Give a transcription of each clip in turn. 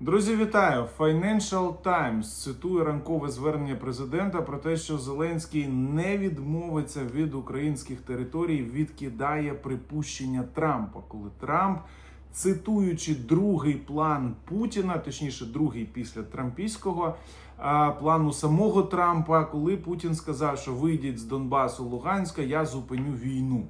Друзі, вітаю! Financial Times цитує ранкове звернення президента про те, що Зеленський не відмовиться від українських територій, відкидає припущення Трампа, коли Трамп, цитуючи другий план Путіна, точніше, другий після Трампійського плану самого Трампа, коли Путін сказав, що вийдіть з Донбасу Луганська, я зупиню війну.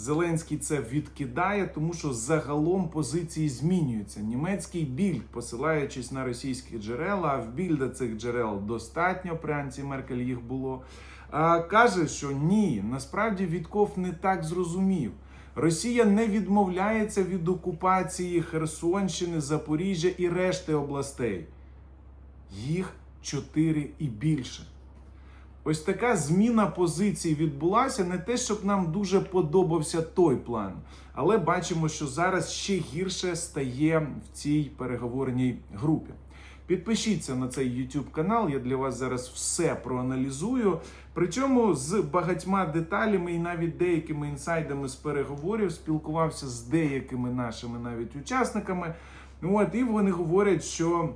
Зеленський це відкидає, тому що загалом позиції змінюються. Німецький більд, посилаючись на російські джерела, а в більда цих джерел достатньо при Анці Меркель їх було. Каже, що ні, насправді Вітков не так зрозумів. Росія не відмовляється від окупації Херсонщини, Запоріжжя і решти областей. Їх чотири і більше. Ось така зміна позицій відбулася. Не те, щоб нам дуже подобався той план, але бачимо, що зараз ще гірше стає в цій переговорній групі. Підпишіться на цей YouTube канал, я для вас зараз все проаналізую. Причому з багатьма деталями і навіть деякими інсайдами з переговорів спілкувався з деякими нашими навіть учасниками. От і вони говорять, що.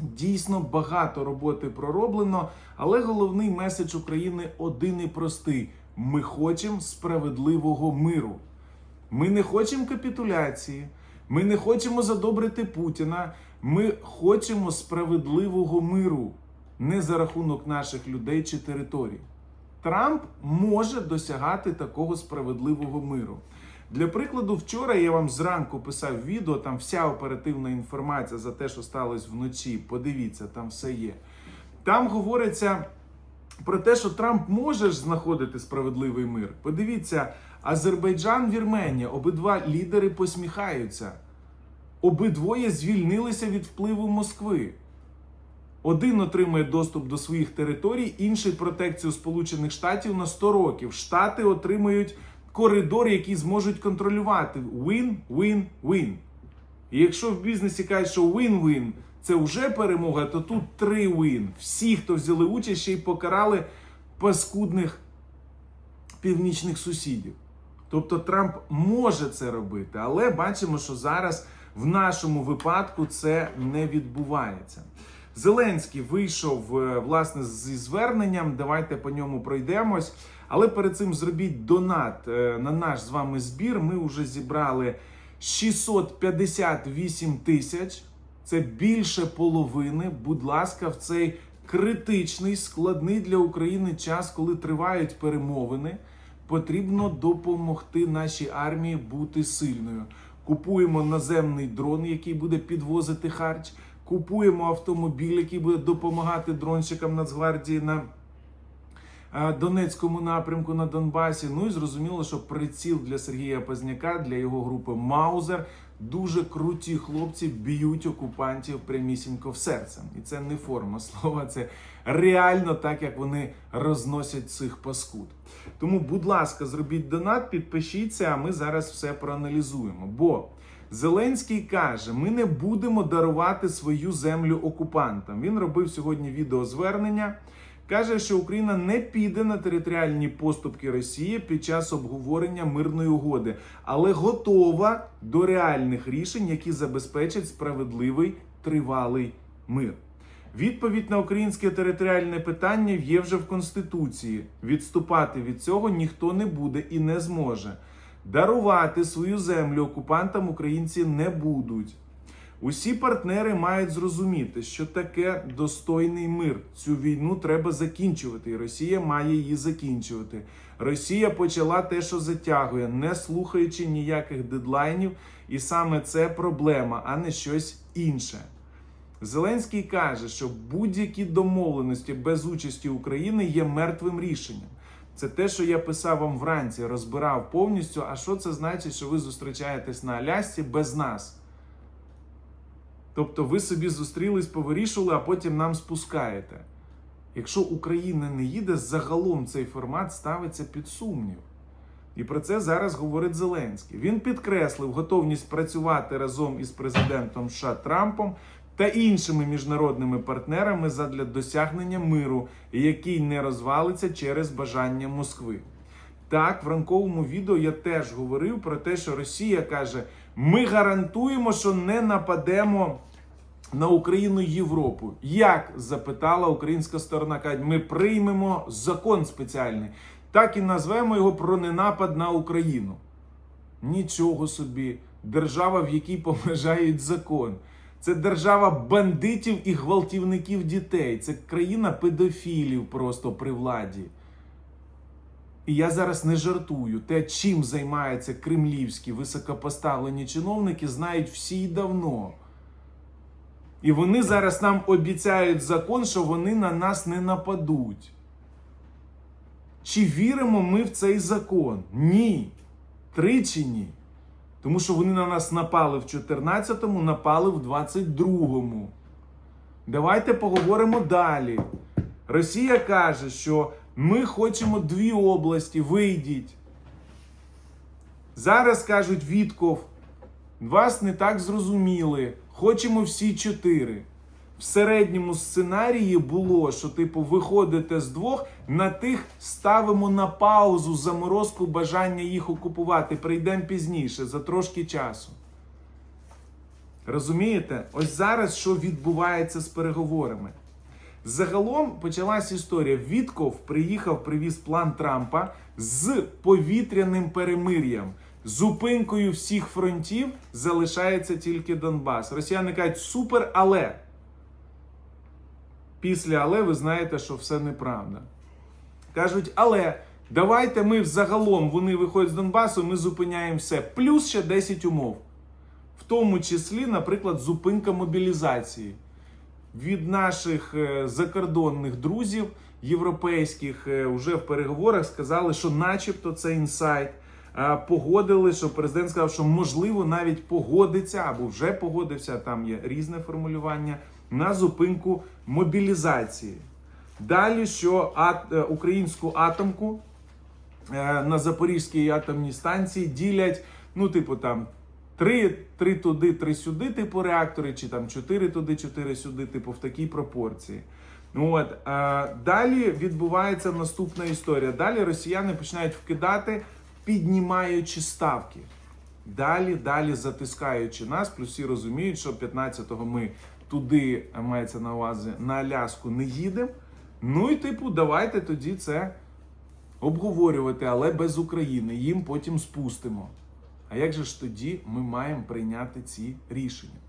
Дійсно багато роботи пророблено, але головний меседж України один і простий: ми хочемо справедливого миру. Ми не хочемо капітуляції, ми не хочемо задобрити Путіна. Ми хочемо справедливого миру не за рахунок наших людей чи територій. Трамп може досягати такого справедливого миру. Для прикладу, вчора я вам зранку писав відео, там вся оперативна інформація за те, що сталося вночі. Подивіться, там все є. Там говориться про те, що Трамп може ж знаходити справедливий мир. Подивіться, Азербайджан, Вірменія, обидва лідери посміхаються. Обидвоє звільнилися від впливу Москви. Один отримує доступ до своїх територій, інший протекцію Сполучених Штатів на 100 років. Штати отримують коридор, який зможуть контролювати. Win, win, win. І якщо в бізнесі кажуть, що win-win це вже перемога, то тут три win. Всі, хто взяли участь, ще й покарали паскудних північних сусідів. Тобто Трамп може це робити, але бачимо, що зараз в нашому випадку це не відбувається. Зеленський вийшов е, власне зі зверненням. Давайте по ньому пройдемось. Але перед цим зробіть донат е, на наш з вами збір. Ми вже зібрали 658 тисяч. Це більше половини. Будь ласка, в цей критичний, складний для України час, коли тривають перемовини. Потрібно допомогти нашій армії бути сильною. Купуємо наземний дрон, який буде підвозити харч. Купуємо автомобіль, який буде допомагати дронщикам Нацгвардії на е, Донецькому напрямку на Донбасі. Ну і зрозуміло, що приціл для Сергія Пазняка, для його групи Маузер. Дуже круті хлопці б'ють окупантів прямісінько в серце. І це не форма слова, це реально так, як вони розносять цих паскуд. Тому, будь ласка, зробіть донат, підпишіться, а ми зараз все проаналізуємо. Бо Зеленський каже: ми не будемо дарувати свою землю окупантам. Він робив сьогодні відеозвернення. Каже, що Україна не піде на територіальні поступки Росії під час обговорення мирної угоди, але готова до реальних рішень, які забезпечать справедливий тривалий мир. Відповідь на українське територіальне питання є вже в Конституції. Відступати від цього ніхто не буде і не зможе. Дарувати свою землю окупантам українці не будуть. Усі партнери мають зрозуміти, що таке достойний мир. Цю війну треба закінчувати, і Росія має її закінчувати. Росія почала те, що затягує, не слухаючи ніяких дедлайнів, і саме це проблема, а не щось інше. Зеленський каже, що будь-які домовленості без участі України є мертвим рішенням. Це те, що я писав вам вранці, розбирав повністю. А що це значить, що ви зустрічаєтесь на Алясці без нас? Тобто ви собі зустрілись, повирішували, а потім нам спускаєте. Якщо Україна не їде, загалом цей формат ставиться під сумнів. І про це зараз говорить Зеленський. Він підкреслив готовність працювати разом із президентом США Трампом та іншими міжнародними партнерами задля досягнення миру, який не розвалиться через бажання Москви. Так, в ранковому відео я теж говорив про те, що Росія каже: ми гарантуємо, що не нападемо на Україну Європу. Як запитала українська сторона, кажуть, ми приймемо закон спеціальний, так і назвемо його про ненапад на Україну. Нічого собі, держава, в якій поважають закон. Це держава бандитів і гвалтівників дітей. Це країна педофілів просто при владі. І я зараз не жартую. Те, чим займаються кремлівські високопоставлені чиновники, знають всі й давно. І вони зараз нам обіцяють закон, що вони на нас не нападуть. Чи віримо ми в цей закон? Ні. Тричі ні. Тому що вони на нас напали в 14-му, напали в 22-му. Давайте поговоримо далі. Росія каже, що ми хочемо дві області, вийдіть. Зараз кажуть Вітков, вас не так зрозуміли. Хочемо всі чотири. В середньому сценарії було, що, типу, виходите з двох, на тих ставимо на паузу заморозку бажання їх окупувати. Прийдемо пізніше, за трошки часу. Розумієте? Ось зараз що відбувається з переговорами. Загалом почалась історія. Вітков приїхав, привіз план Трампа з повітряним перемир'ям. Зупинкою всіх фронтів залишається тільки Донбас. Росіяни кажуть, супер, але. Після але ви знаєте, що все неправда. Кажуть, але давайте ми взагалом вони виходять з Донбасу, ми зупиняємо все. Плюс ще 10 умов. В тому числі, наприклад, зупинка мобілізації. Від наших е, закордонних друзів європейських е, вже в переговорах сказали, що, начебто, це інсайт. Е, Погодили, що президент сказав, що можливо навіть погодиться або вже погодився. Там є різне формулювання на зупинку мобілізації. Далі, що е, українську атомку е, на Запорізькій атомній станції ділять, ну, типу, там. Три, три туди, три сюди, типу реактори, чи там чотири туди, чотири сюди, типу в такій пропорції. От а, далі відбувається наступна історія. Далі росіяни починають вкидати, піднімаючи ставки. Далі, далі затискаючи нас, плюс всі розуміють, що 15-го ми туди, мається на увазі, на Аляску не їдемо. Ну і типу, давайте тоді це обговорювати, але без України. Їм потім спустимо. А як же ж тоді ми маємо прийняти ці рішення?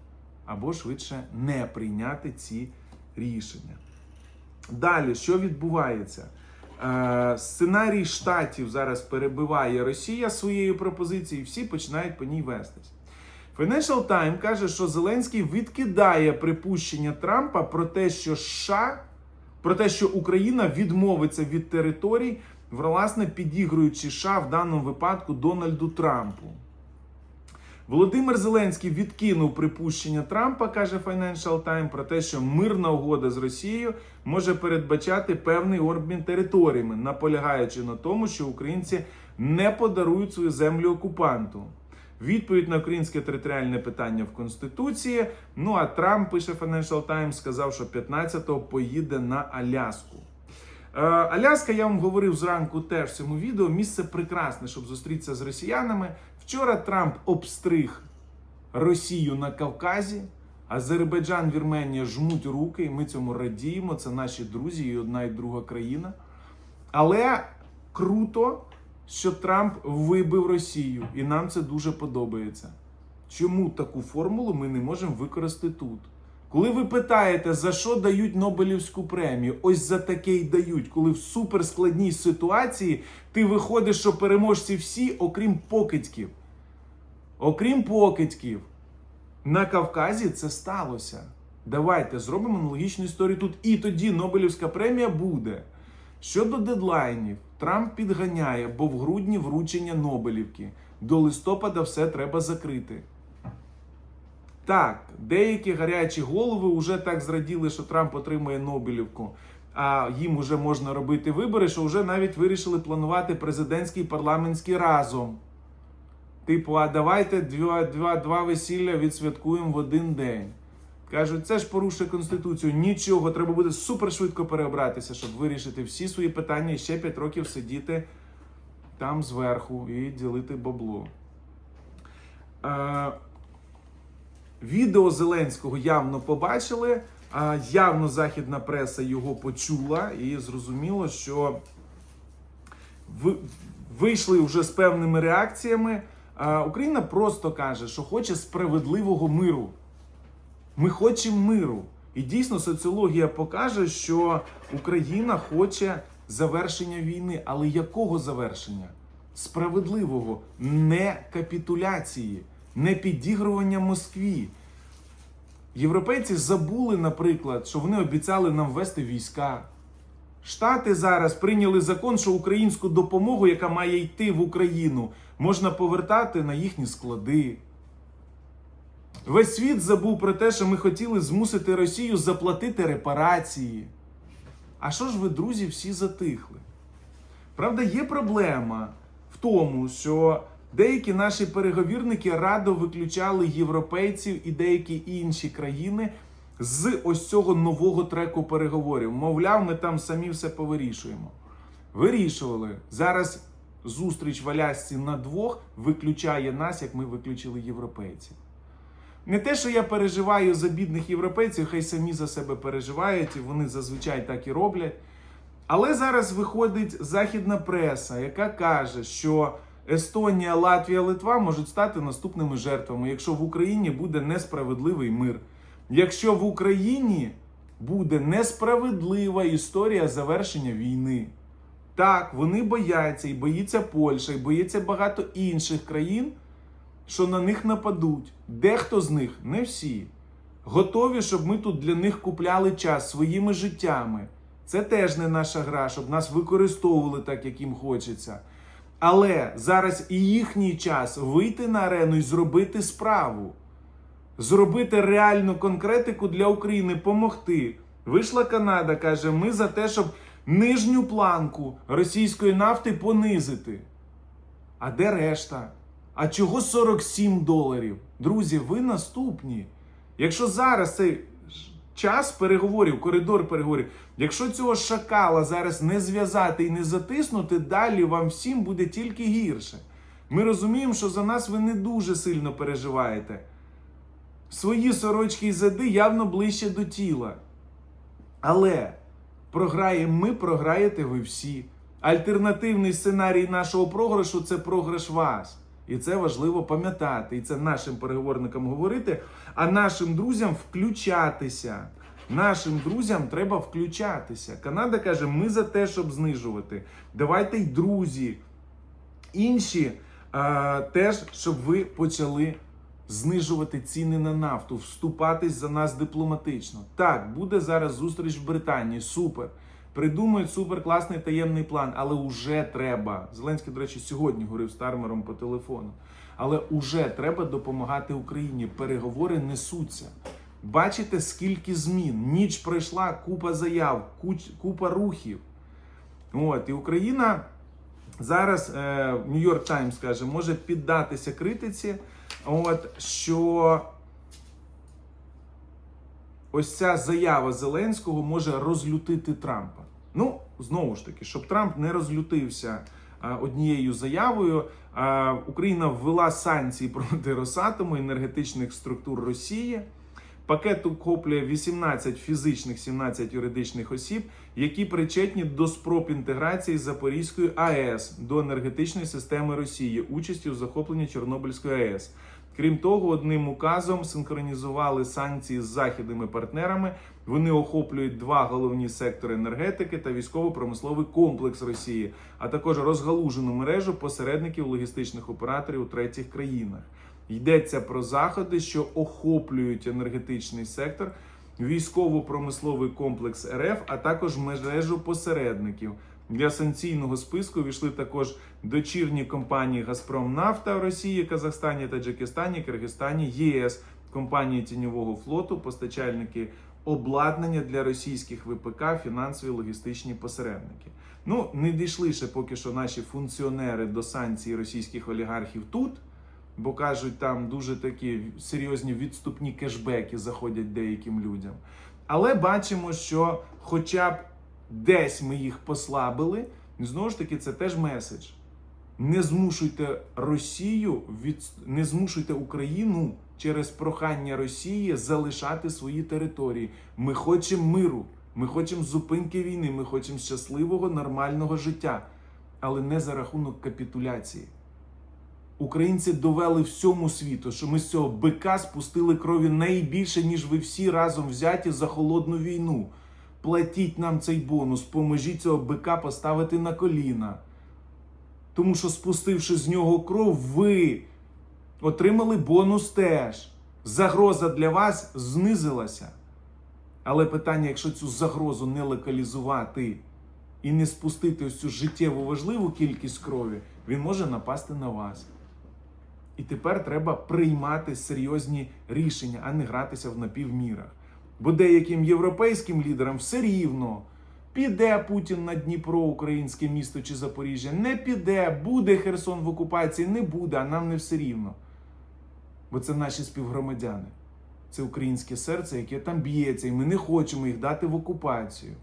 Або швидше не прийняти ці рішення. Далі, що відбувається? Е, сценарій штатів зараз перебиває Росія своєю пропозицією, всі починають по ній вестись. Financial Times каже, що Зеленський відкидає припущення Трампа про те, що США, про те, що Україна відмовиться від територій, власне, підігруючи США в даному випадку Дональду Трампу. Володимир Зеленський відкинув припущення Трампа, каже Financial Times, про те, що мирна угода з Росією може передбачати певний обмін територіями, наполягаючи на тому, що українці не подарують свою землю окупанту. Відповідь на українське територіальне питання в Конституції. Ну а Трамп пише Financial Times, сказав, що 15-го поїде на Аляску. Е, Аляска, я вам говорив зранку теж в цьому відео. Місце прекрасне, щоб зустрітися з росіянами. Вчора Трамп обстриг Росію на Кавказі. Азербайджан, Вірменія жмуть руки, і ми цьому радіємо. Це наші друзі, і одна і друга країна. Але круто, що Трамп вибив Росію, і нам це дуже подобається. Чому таку формулу ми не можемо використати тут? Коли ви питаєте, за що дають Нобелівську премію, ось за таке й дають, коли в суперскладній ситуації ти виходиш, що переможці всі, окрім покидьків. Окрім покидьків. На Кавказі це сталося. Давайте зробимо аналогічну історію тут. І тоді Нобелівська премія буде. Щодо дедлайнів, Трамп підганяє, бо в грудні вручення Нобелівки. До листопада все треба закрити. Так, деякі гарячі голови вже так зраділи, що Трамп отримує Нобелівку, а їм вже можна робити вибори, що вже навіть вирішили планувати президентський і парламентський разом. Типу, а давайте два, весілля відсвяткуємо в один день. Кажуть, це ж порушує Конституцію. Нічого, треба буде супершвидко переобратися, щоб вирішити всі свої питання і ще 5 років сидіти там зверху і ділити бабло. Е, Відео Зеленського явно побачили, а явно західна преса його почула і зрозуміло, що ви- вийшли вже з певними реакціями. А Україна просто каже, що хоче справедливого миру. Ми хочемо миру. І дійсно соціологія покаже, що Україна хоче завершення війни. Але якого завершення? Справедливого, не капітуляції, не підігрування Москві. Європейці забули, наприклад, що вони обіцяли нам ввести війська. Штати зараз прийняли закон, що українську допомогу, яка має йти в Україну, можна повертати на їхні склади. Весь світ забув про те, що ми хотіли змусити Росію заплатити репарації. А що ж ви, друзі, всі затихли? Правда, є проблема в тому, що деякі наші переговірники радо виключали європейців і деякі інші країни з ось цього нового треку переговорів. Мовляв, ми там самі все повирішуємо. Вирішували. Зараз зустріч в Алясці на двох виключає нас, як ми виключили європейців. Не те, що я переживаю за бідних європейців, хай самі за себе переживають, і вони зазвичай так і роблять. Але зараз виходить західна преса, яка каже, що Естонія, Латвія, Литва можуть стати наступними жертвами, якщо в Україні буде несправедливий мир. Якщо в Україні буде несправедлива історія завершення війни. Так, вони бояться, і боїться Польща, і боїться багато інших країн, що на них нападуть. Дехто з них, не всі, готові, щоб ми тут для них купляли час своїми життями. Це теж не наша гра, щоб нас використовували так, як їм хочеться. Але зараз і їхній час вийти на арену і зробити справу, зробити реальну конкретику для України, помогти. Вийшла Канада, каже: ми за те, щоб нижню планку російської нафти понизити. А де решта? А чого 47 доларів? Друзі, ви наступні. Якщо зараз цей час переговорів, коридор переговорів, якщо цього шакала зараз не зв'язати і не затиснути, далі вам всім буде тільки гірше. Ми розуміємо, що за нас ви не дуже сильно переживаєте. Свої сорочки і зади явно ближче до тіла. Але програємо ми, програєте ви всі. Альтернативний сценарій нашого програшу це програш вас. І це важливо пам'ятати. І це нашим переговорникам говорити, а нашим друзям включатися. Нашим друзям треба включатися. Канада каже: ми за те, щоб знижувати. Давайте й друзі, інші а, теж, щоб ви почали знижувати ціни на нафту, вступатись за нас дипломатично. Так, буде зараз зустріч в Британії. Супер. Придумають супер класний таємний план, але уже треба. Зеленський, до речі, сьогодні говорив з Тармером по телефону. Але уже треба допомагати Україні. Переговори несуться. Бачите, скільки змін. Ніч пройшла, купа заяв, купа рухів. От, і Україна зараз Нью-Йорк Таймс каже, може піддатися критиці, от, що ось ця заява Зеленського може розлютити Трампа. Ну, знову ж таки, щоб Трамп не розлютився однією заявою, Україна ввела санкції проти Росатому енергетичних структур Росії. Пакет охоплює 18 фізичних, 17 юридичних осіб, які причетні до спроб інтеграції Запорізької АЕС до енергетичної системи Росії, участі у захопленні Чорнобильської АЕС. Крім того, одним указом синхронізували санкції з західними партнерами. Вони охоплюють два головні сектори енергетики та військово-промисловий комплекс Росії, а також розгалужену мережу посередників логістичних операторів у третіх країнах. Йдеться про заходи, що охоплюють енергетичний сектор, військово-промисловий комплекс РФ, а також мережу посередників. Для санкційного списку війшли також дочірні компанії Газпром Нафта в Росії, Казахстані, Таджикистані, Киргизстані, ЄС, компанії тіньового флоту, постачальники обладнання для російських ВПК, фінансові логістичні посередники. Ну не дійшли ще поки що наші функціонери до санкцій російських олігархів тут. Бо кажуть, там дуже такі серйозні відступні кешбеки заходять деяким людям. Але бачимо, що хоча б десь ми їх послабили, знову ж таки, це теж меседж. Не змушуйте Росію від не змушуйте Україну через прохання Росії залишати свої території. Ми хочемо миру, ми хочемо зупинки війни, ми хочемо щасливого, нормального життя, але не за рахунок капітуляції. Українці довели всьому світу, що ми з цього бика спустили крові найбільше, ніж ви всі разом взяті за холодну війну. Платіть нам цей бонус, поможіть цього бика поставити на коліна. Тому що, спустивши з нього кров, ви отримали бонус теж. Загроза для вас знизилася. Але питання, якщо цю загрозу не локалізувати і не спустити ось цю життєво важливу кількість крові, він може напасти на вас. І тепер треба приймати серйозні рішення, а не гратися в напівмірах. Бо деяким європейським лідерам все рівно. Піде Путін на Дніпро, українське місто чи Запоріжжя, не піде, буде Херсон в окупації, не буде, а нам не все рівно. Бо це наші співгромадяни. Це українське серце, яке там б'ється, і ми не хочемо їх дати в окупацію.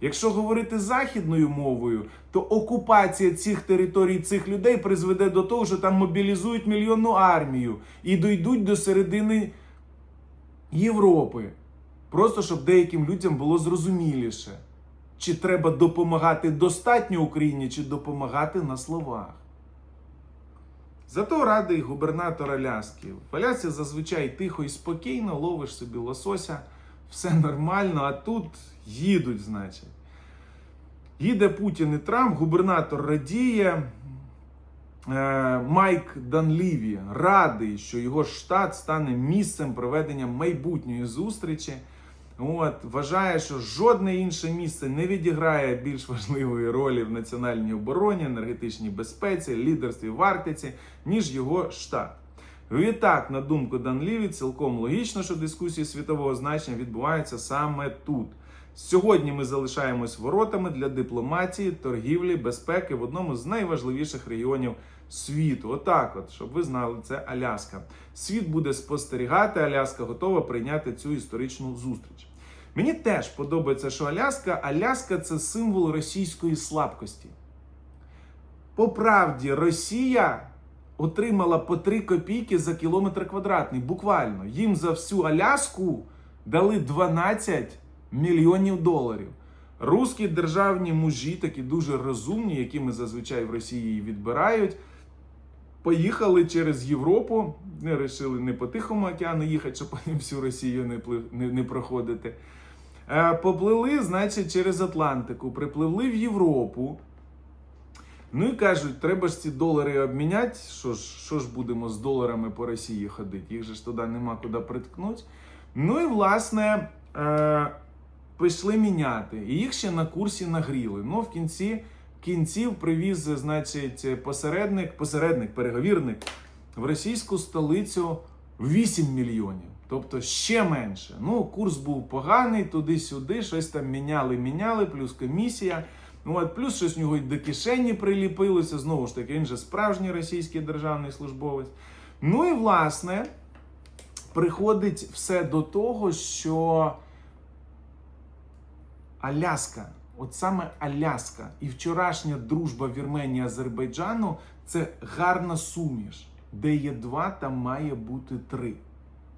Якщо говорити західною мовою, то окупація цих територій, цих людей призведе до того, що там мобілізують мільйонну армію і дійдуть до середини Європи. Просто щоб деяким людям було зрозуміліше, чи треба допомагати достатньо Україні, чи допомагати на словах. Зато радий губернатор Аляски. В Алясці зазвичай тихо і спокійно ловиш собі лосося, все нормально, а тут їдуть, значить. Їде Путін і Трамп, губернатор радіє. Е, Майк Данліві радий, що його штат стане місцем проведення майбутньої зустрічі. От, вважає, що жодне інше місце не відіграє більш важливої ролі в національній обороні, енергетичній безпеці, лідерстві в Арктиці, ніж його штат. Відтак, на думку Данліві, цілком логічно, що дискусії світового значення відбуваються саме тут. Сьогодні ми залишаємось воротами для дипломатії, торгівлі, безпеки в одному з найважливіших регіонів світу. Отак, от, щоб ви знали, це Аляска. Світ буде спостерігати. Аляска готова прийняти цю історичну зустріч. Мені теж подобається, що Аляска, Аляска це символ російської слабкості. По правді, Росія отримала по 3 копійки за кілометр квадратний. Буквально їм за всю Аляску дали 12 мільйонів доларів. Руські державні мужі, такі дуже розумні, які ми зазвичай в Росії відбирають, поїхали через Європу, не вирішили не по Тихому океану їхати, щоб потім всю Росію не, пли- не, не проходити. Е, Поплили, значить, через Атлантику, припливли в Європу. Ну і кажуть, треба ж ці долари обміняти. Що ж, що ж будемо з доларами по Росії ходити? Їх же ж туди нема куди приткнути. Ну і власне е, пішли міняти. І їх ще на курсі нагріли. Ну, в кінці кінців привіз, значить, посередник, посередник, переговірник в російську столицю 8 мільйонів. Тобто ще менше. Ну, курс був поганий, туди-сюди, щось там міняли, міняли, плюс комісія. Ну, от, плюс щось в нього й до кишені приліпилося. Знову ж таки, він же справжній російський державний службовець. Ну і власне приходить все до того, що Аляска, от саме Аляска і вчорашня дружба Вірменії Азербайджану це гарна суміш. Де є два, там має бути три.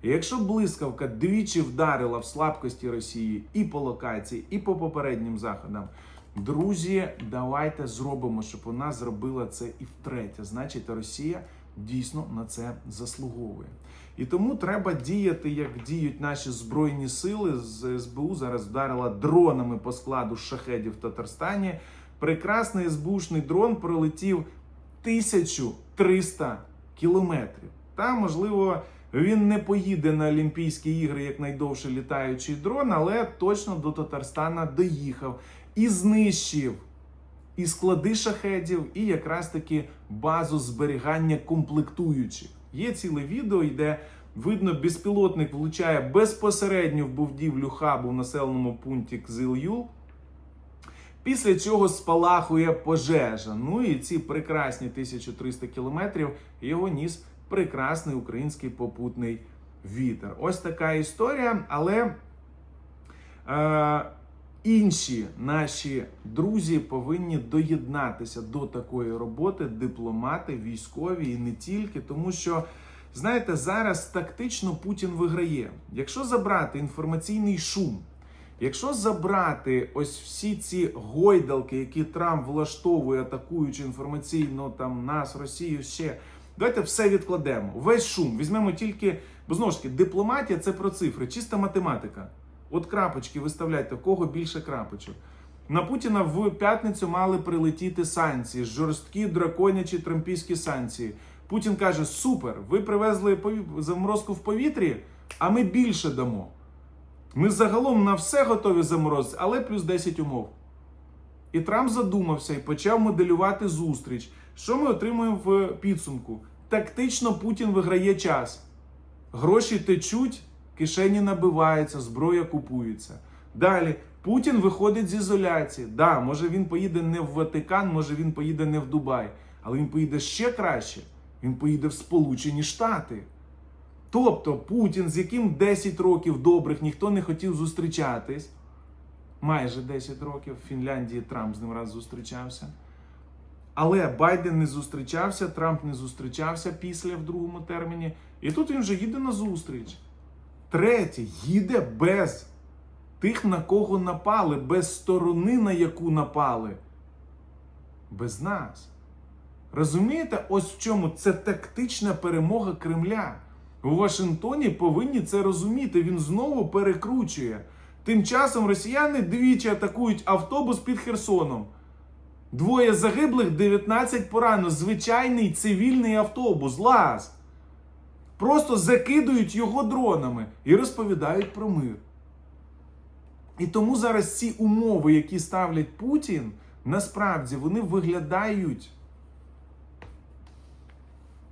І якщо блискавка двічі вдарила в слабкості Росії і по локації, і по попереднім заходам, друзі, давайте зробимо, щоб вона зробила це і втретє. Значить, Росія дійсно на це заслуговує. І тому треба діяти, як діють наші збройні сили. З СБУ зараз вдарила дронами по складу шахедів в Татарстані. Прекрасний СБУшний дрон пролетів 1300 кілометрів. Та, можливо, він не поїде на Олімпійські ігри як найдовше літаючий дрон, але точно до Татарстана доїхав і знищив і склади шахедів, і якраз таки базу зберігання комплектуючих. Є ціле відео, де видно, безпілотник влучає безпосередньо в будівлю хабу в населеному пункті Кзил-Юл. Після чого спалахує пожежа. Ну і ці прекрасні 1300 кілометрів його ніс прекрасний український попутний вітер. Ось така історія. Але е, інші наші друзі повинні доєднатися до такої роботи, дипломати, військові і не тільки, тому що. Знаєте, зараз тактично Путін виграє. Якщо забрати інформаційний шум, якщо забрати ось всі ці гойдалки, які Трамп влаштовує, атакуючи інформаційно там нас, Росію, ще давайте все відкладемо. Весь шум візьмемо тільки, бо знову ж таки, дипломатія це про цифри, чиста математика. От крапочки виставляйте, в кого більше крапочок. На Путіна в п'ятницю мали прилетіти санкції, жорсткі драконячі трампійські санкції. Путін каже: Супер, ви привезли заморозку в повітрі, а ми більше дамо. Ми загалом на все готові заморозити, але плюс 10 умов. І Трамп задумався і почав моделювати зустріч. Що ми отримуємо в підсумку? Тактично Путін виграє час. Гроші течуть, кишені набиваються, зброя купується. Далі Путін виходить з ізоляції. Да, може він поїде не в Ватикан, може він поїде не в Дубай, але він поїде ще краще. Він поїде в Сполучені Штати. Тобто Путін, з яким 10 років добрих ніхто не хотів зустрічатись, майже 10 років в Фінляндії Трамп з ним раз зустрічався. Але Байден не зустрічався, Трамп не зустрічався після в другому терміні. І тут він вже їде на зустріч. Третє, їде без тих, на кого напали, без сторони, на яку напали. Без нас. Розумієте, ось в чому це тактична перемога Кремля. У Вашингтоні повинні це розуміти. Він знову перекручує. Тим часом росіяни двічі атакують автобус під Херсоном. Двоє загиблих, 19 поранено. Звичайний цивільний автобус, лаз. Просто закидують його дронами і розповідають про мир. І тому зараз ці умови, які ставлять Путін, насправді вони виглядають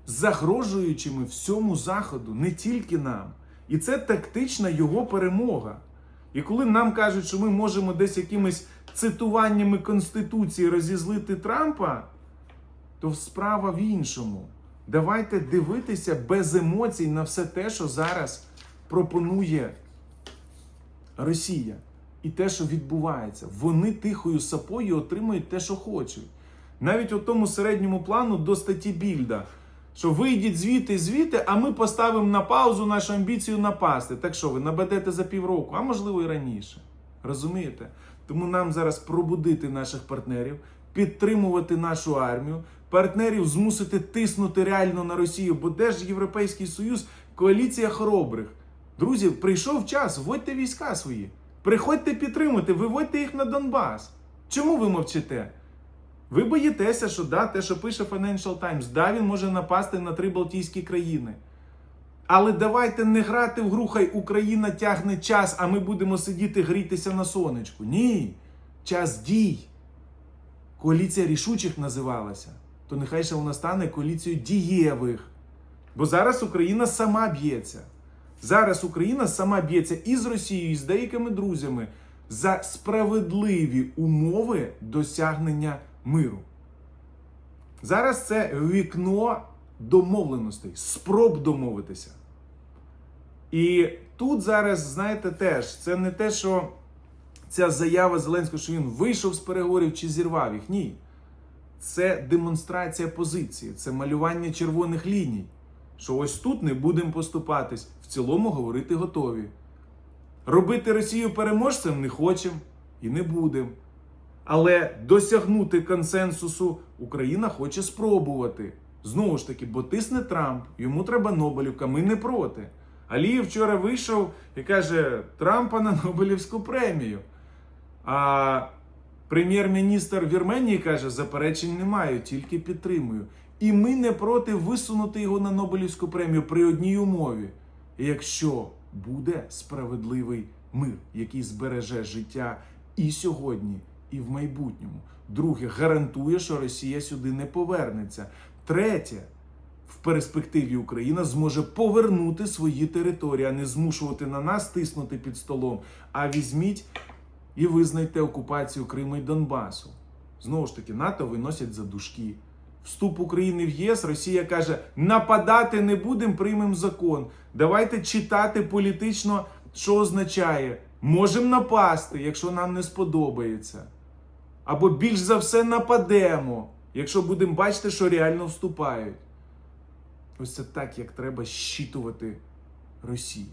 загрожуючими всьому Заходу, не тільки нам. І це тактична його перемога. І коли нам кажуть, що ми можемо десь якимись цитуваннями Конституції розізлити Трампа, то справа в іншому. Давайте дивитися без емоцій на все те, що зараз пропонує Росія. І те, що відбувається. Вони тихою сапою отримують те, що хочуть. Навіть у тому середньому плану до статті Більда, що вийдіть звідти, звідти, а ми поставимо на паузу нашу амбіцію напасти. Так що ви набедете за півроку, а можливо і раніше. Розумієте? Тому нам зараз пробудити наших партнерів, підтримувати нашу армію, партнерів змусити тиснути реально на Росію, бо де ж Європейський Союз, коаліція хоробрих. Друзі, прийшов час, вводьте війська свої. Приходьте підтримати, виводьте їх на Донбас. Чому ви мовчите? Ви боїтеся, що да, те, що пише Financial Times, да, він може напасти на три Балтійські країни. Але давайте не грати в гру, хай Україна тягне час, а ми будемо сидіти грітися на сонечку. Ні. Час дій. Коаліція рішучих називалася. То нехай ще вона стане коаліцією дієвих. Бо зараз Україна сама б'ється. Зараз Україна сама б'ється і з Росією, і з деякими друзями за справедливі умови досягнення миру. Зараз це вікно домовленостей, спроб домовитися. І тут зараз, знаєте, теж це не те, що ця заява Зеленського, що він вийшов з переговорів чи зірвав їх. Ні. Це демонстрація позиції, це малювання червоних ліній. Що ось тут не будемо поступатись, в цілому говорити готові. Робити Росію переможцем не хочемо і не будемо. Але досягнути консенсусу Україна хоче спробувати. Знову ж таки, бо тисне Трамп, йому треба Нобелівка, ми не проти. Алієв вчора вийшов і каже: Трампа на Нобелівську премію. А прем'єр-міністр Вірменії каже: заперечень немає, тільки підтримую. І ми не проти висунути його на Нобелівську премію при одній умові, якщо буде справедливий мир, який збереже життя і сьогодні, і в майбутньому. Друге, гарантує, що Росія сюди не повернеться. Третє, в перспективі Україна зможе повернути свої території, а не змушувати на нас тиснути під столом. А візьміть і визнайте окупацію Криму і Донбасу. Знову ж таки, НАТО виносять за дужки. Вступ України в ЄС, Росія каже: нападати не будемо, приймемо закон. Давайте читати політично, що означає Можемо напасти, якщо нам не сподобається. Або більш за все нападемо, якщо будемо бачити, що реально вступають. Ось це так, як треба щитувати Росію.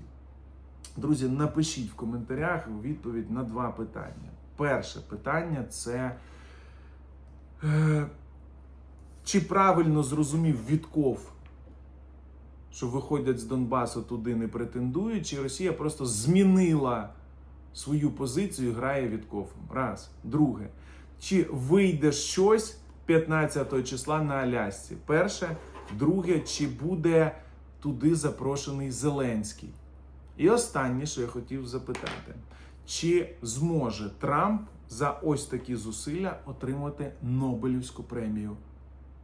Друзі, напишіть в коментарях відповідь на два питання. Перше питання це. Е, чи правильно зрозумів Вітков, що виходять з Донбасу туди не претендують, чи Росія просто змінила свою позицію і грає Вітковом? Раз. Друге. Чи вийде щось 15 числа на Алясці? Перше. Друге, чи буде туди запрошений Зеленський? І останнє, що я хотів запитати: чи зможе Трамп за ось такі зусилля отримати Нобелівську премію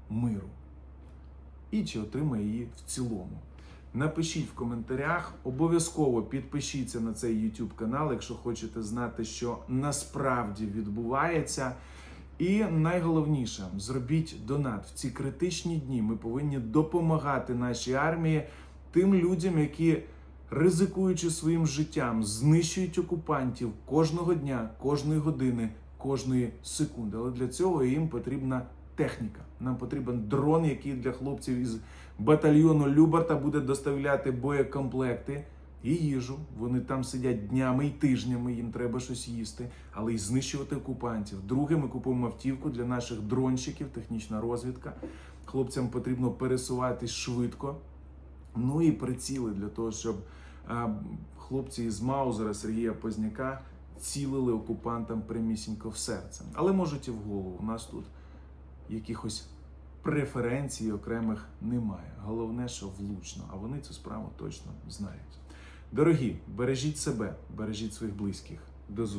миру? І чи отримає її в цілому? Напишіть в коментарях, обов'язково підпишіться на цей YouTube канал, якщо хочете знати, що насправді відбувається. І найголовніше, зробіть донат в ці критичні дні. Ми повинні допомагати нашій армії тим людям, які ризикуючи своїм життям, знищують окупантів кожного дня, кожної години, кожної секунди. Але для цього їм потрібна техніка. Нам потрібен дрон, який для хлопців із батальйону Любарта буде доставляти боєкомплекти і їжу. Вони там сидять днями і тижнями, їм треба щось їсти, але й знищувати окупантів. Друге, ми купуємо автівку для наших дронщиків, технічна розвідка. Хлопцям потрібно пересуватись швидко. Ну і приціли для того, щоб хлопці із Маузера Сергія Позняка цілили окупантам прямісінько в серце. Але можуть і в голову. У нас тут якихось преференцій окремих немає. Головне, що влучно, а вони цю справу точно знають. Дорогі, бережіть себе, бережіть своїх близьких. До зустрічі.